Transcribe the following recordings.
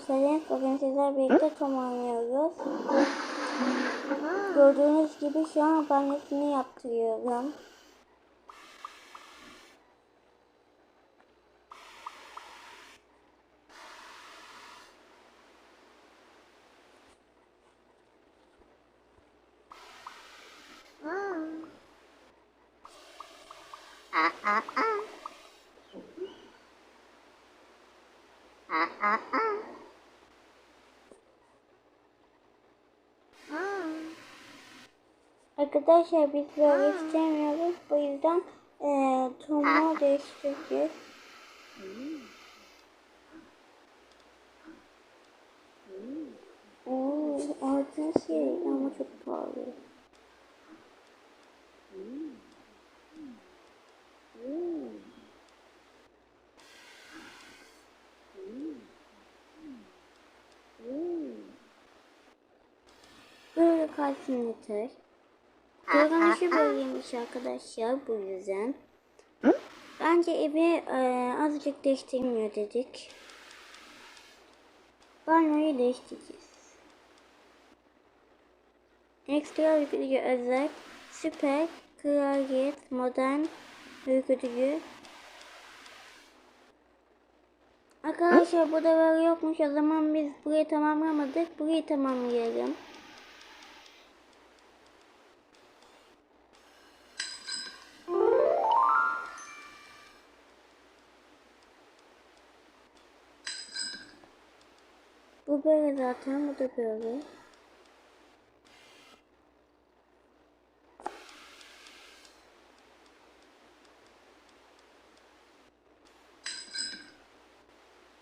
göstereyim. Bugün sizler birlikte Tom oynuyoruz. Gördüğünüz gibi şu an bannesini yaptırıyorum. Arkadaşlar biz böyle istemiyoruz. Bu yüzden eee Tom'u değiştireceğiz. Oo, altın şey ama çok pahalı. Böyle kalsın yeter. Görünüşü böyleymiş arkadaşlar bu yüzden. Bence evi e, azıcık değiştirmiyor dedik. Banyoyu değiştireceğiz. Ekstra uykucu özel, süper, kraliyet, modern, uykucu. Arkadaşlar burada var yokmuş o zaman biz burayı tamamlamadık. Burayı tamamlayalım. Bu böyle zaten, bu da böyle.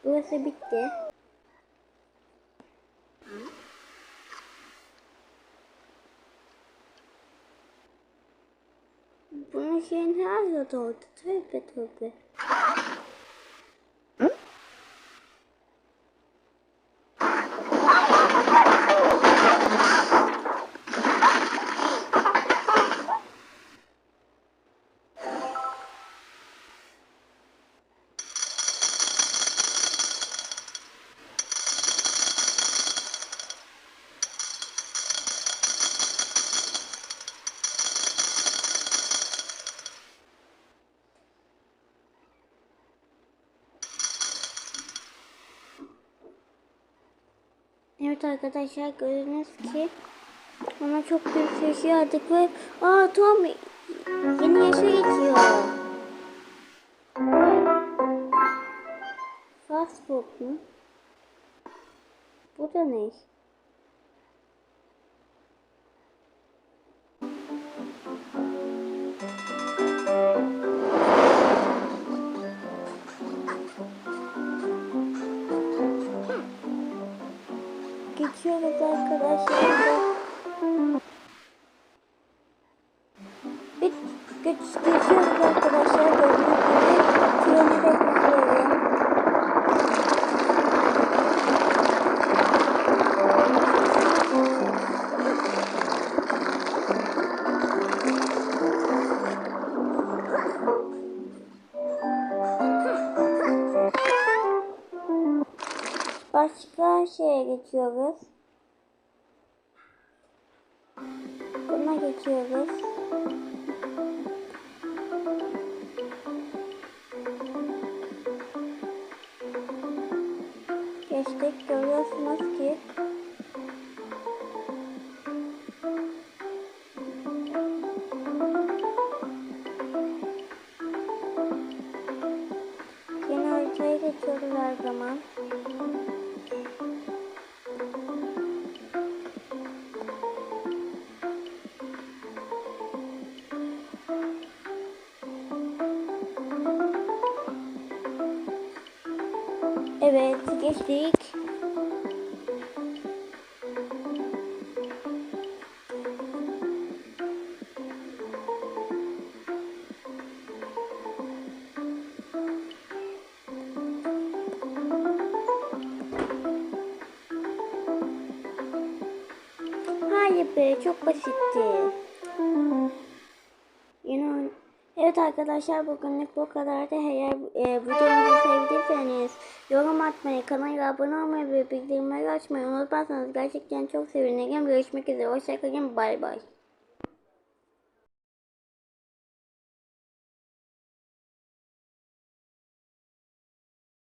Burası bitti. Bunun şeyin her yerde oldu. Tövbe tövbe. Evet arkadaşlar gördünüz ki ona çok büyük yaşı aldık ve aa Tom yeni yaşa geçiyor. Fast food mu? Bu da ne? Geçiyoruz arkadaşlar. Bir Başka şeye geçiyoruz. Buna geçiyoruz. Geçtik görüyorsunuz ki Evet geçtik. Hayır be çok basitti. Evet arkadaşlar bugünlük bu kadardı. Eğer e, videomuzu sevdiyseniz yorum atmayı, kanala abone olmayı ve bildirimleri açmayı unutmazsanız gerçekten çok sevinirim. Görüşmek üzere. Hoşçakalın. Bay bay.